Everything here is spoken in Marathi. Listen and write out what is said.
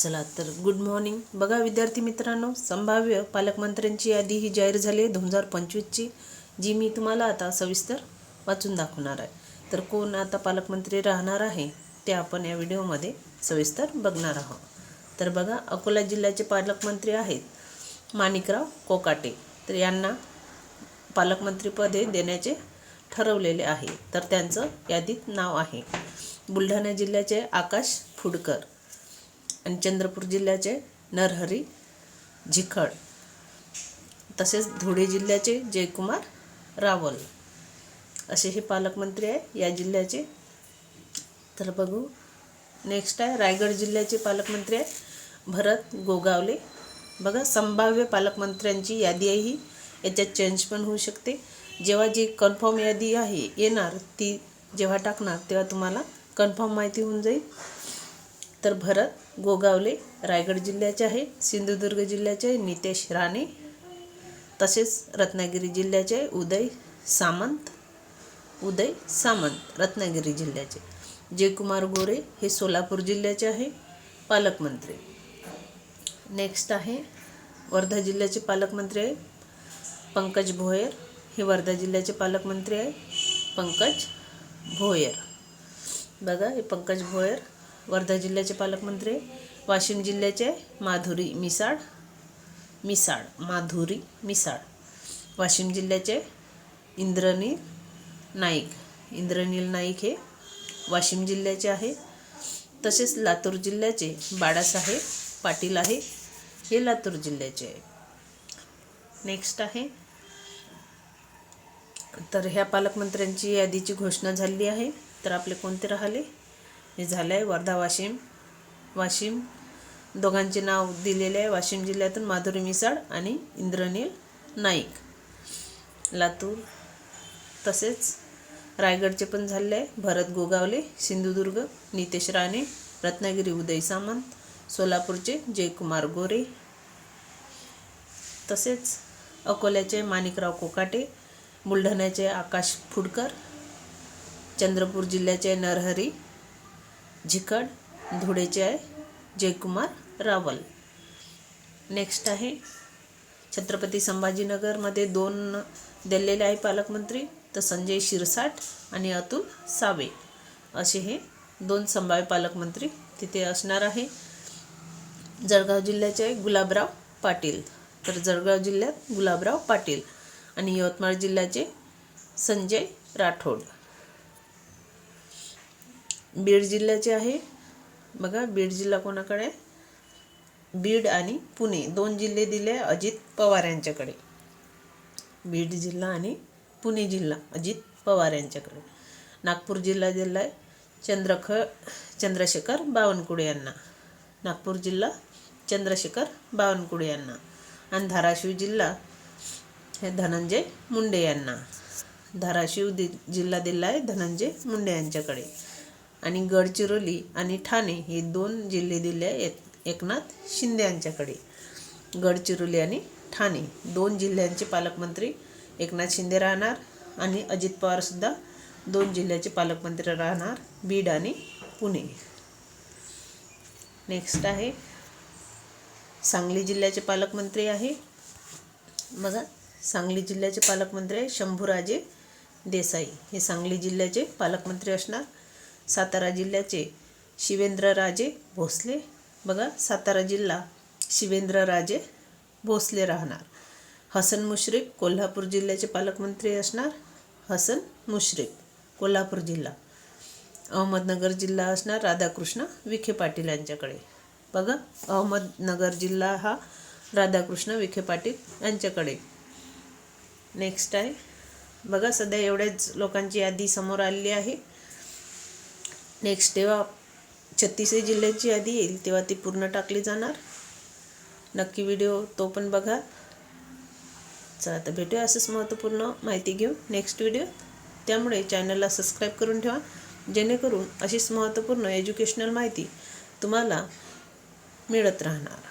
चला तर गुड मॉर्निंग बघा विद्यार्थी मित्रांनो संभाव्य पालकमंत्र्यांची यादी ही जाहीर झाली आहे दोन हजार पंचवीसची जी मी तुम्हाला आता सविस्तर वाचून दाखवणार आहे. तर कोण आता पालकमंत्री राहणार आहे ते आपण या व्हिडिओमध्ये सविस्तर बघणार आहोत. तर बघा अकोला जिल्ह्याचे पालकमंत्री आहेत माणिकराव कोकाटे. तर यांना पालकमंत्रीपदे देण्याचे ठरवलेले आहे. तर त्यांचं यादीत नाव आहे. बुलढाणा जिल्ह्याचे आकाश फुडकर. आणि चंद्रपूर जिल्ह्याचे नरहरी झिखड तसेच धुळे जिल्ह्याचे जयकुमार रावल असे हे पालकमंत्री आहे या जिल्ह्याचे. तर बघू नेक्स्ट आहे रायगड जिल्ह्याचे पालकमंत्री आहे भरत गोगावले. बघा संभाव्य पालकमंत्र्यांची यादी आहे ही. याच्यात चेंज पण होऊ शकते. जेव्हा जी कन्फर्म यादी आहे येणार ती जेव्हा टाकणार तेव्हा तुम्हाला कन्फर्म माहिती होऊन जाईल. तर भरत गोगावले रायगड जिल्ह्याचे आहे सिंधुदुर्ग जिल्ह्याचे आहे नितेश राणे तसेच रत्नागिरी जिल्ह्याचे आहे उदय सामंत उदय सामंत रत्नागिरी जिल्ह्याचे जयकुमार गोरे हे सोलापूर जिल्ह्याचे आहे पालकमंत्री. नेक्स्ट आहे वर्धा जिल्ह्याचे पालकमंत्री आहे पंकज भोयर. हे वर्धा जिल्ह्याचे पालकमंत्री आहे पंकज भोयर. बघा हे पंकज भोयर वर्धा जिल्ह्याचे पालकमंत्री वाशिम जिल्ह्याचे आहे माधुरी मिसाळ मिसाळ माधुरी मिसाळ वाशिम जिल्ह्याचे इंद्रनील नाईक. इंद्रनील नाईक हे वाशिम जिल्ह्याचे आहे. तसेच लातूर जिल्ह्याचे बाळासाहेब पाटील आहे. हे लातूर जिल्ह्याचे आहे नेक्स्ट आहे. तर ह्या पालकमंत्र्यांची यादीची घोषणा झाली आहे. तर आपले कोणते राहिले? हे झालं आहे वर्धा वाशिम. वाशिम. दोघांचे नाव दिलेले आहे. वाशिम जिल्ह्यातून माधुरी मिसाळ आणि इंद्रनील नाईक. लातूर. तसेच रायगडचे पण झाले आहे. भरत गोगावले सिंधुदुर्ग नितेश राणे रत्नागिरी उदय सामंत सोलापूरचे जयकुमार गोरे. तसेच अकोल्याचे माणिकराव कोकाटे बुलढाण्याचे आकाश फुडकर चंद्रपूर जिल्ह्याचे नरहरी झिकड धुळेचे आहे जयकुमार रावल. नेक्स्ट आहे छत्रपती संभाजीनगरमध्ये दोन दिलेले आहे पालकमंत्री तर संजय शिरसाट आणि अतुल सावे. असे हे दोन संभाव्य पालकमंत्री तिथे असणार आहे. जळगाव जिल्ह्याचे आहे गुलाबराव पाटील. तर जळगाव जिल्ह्यात गुलाबराव पाटील आणि यवतमाळ जिल्ह्याचे संजय राठोड. बीड जिल्ह्याचे आहे. बघा बीड जिल्हा कोणाकडे? बीड आणि पुणे. दोन जिल्हे दिले अजित पवार यांच्याकडे. बीड जिल्हा आणि पुणे जिल्हा अजित पवार यांच्याकडे. नागपूर जिल्हा दिला आहे. चंद्रख चंद्रशेखर बावनकुळे यांना. नागपूर जिल्हा चंद्रशेखर बावनकुळे यांना. आणि धाराशिव जिल्हा हे धनंजय मुंडे यांना. धाराशिव दि जिल्हा दिला आहे धनंजय मुंडे यांच्याकडे. आणि गडचिरोली आणि ठाणे हे दोन जिल्हे दिले आहेत. एकनाथ शिंदे यांच्याकडे. गडचिरोली आणि ठाणे दोन जिल्ह्यांचे पालकमंत्री एकनाथ शिंदे राहणार आणि अजित पवारसुद्धा दोन जिल्ह्याचे पालकमंत्री राहणार बीड आणि पुणे. नेक्स्ट आहे. सांगली जिल्ह्याचे पालकमंत्री आहे. बघा सांगली जिल्ह्याचे पालकमंत्री आहे शंभूराजे देसाई. हे सांगली जिल्ह्याचे पालकमंत्री असणार. सातारा जिल्ह्याचे शिवेंद्रराजे भोसले. बघा सातारा जिल्हा शिवेंद्रराजे भोसले राहणार. हसन मुश्रीफ कोल्हापूर जिल्ह्याचे पालकमंत्री असणार. हसन मुश्रीफ कोल्हापूर जिल्हा. अहमदनगर जिल्हा असणार राधाकृष्ण विखे पाटील यांच्याकडे. बघा अहमदनगर जिल्हा हा राधाकृष्ण विखे पाटील यांच्याकडे. नेक्स्ट आहे. बघा सध्या एवढ्याच लोकांची यादी समोर आलेली आहे. नेक्स्ट जेव्हा छत्तीसही जिल्ह्याची यादी येईल तेव्हा ती पूर्ण टाकली जाणार. नक्की व्हिडिओ तो पण बघा. चला तर भेटूया असंच महत्त्वपूर्ण माहिती घेऊन. नेक्स्ट व्हिडिओ त्यामुळे चॅनलला सबस्क्राईब करून ठेवा. जेणेकरून अशीच महत्त्वपूर्ण एज्युकेशनल माहिती तुम्हाला मिळत राहणार.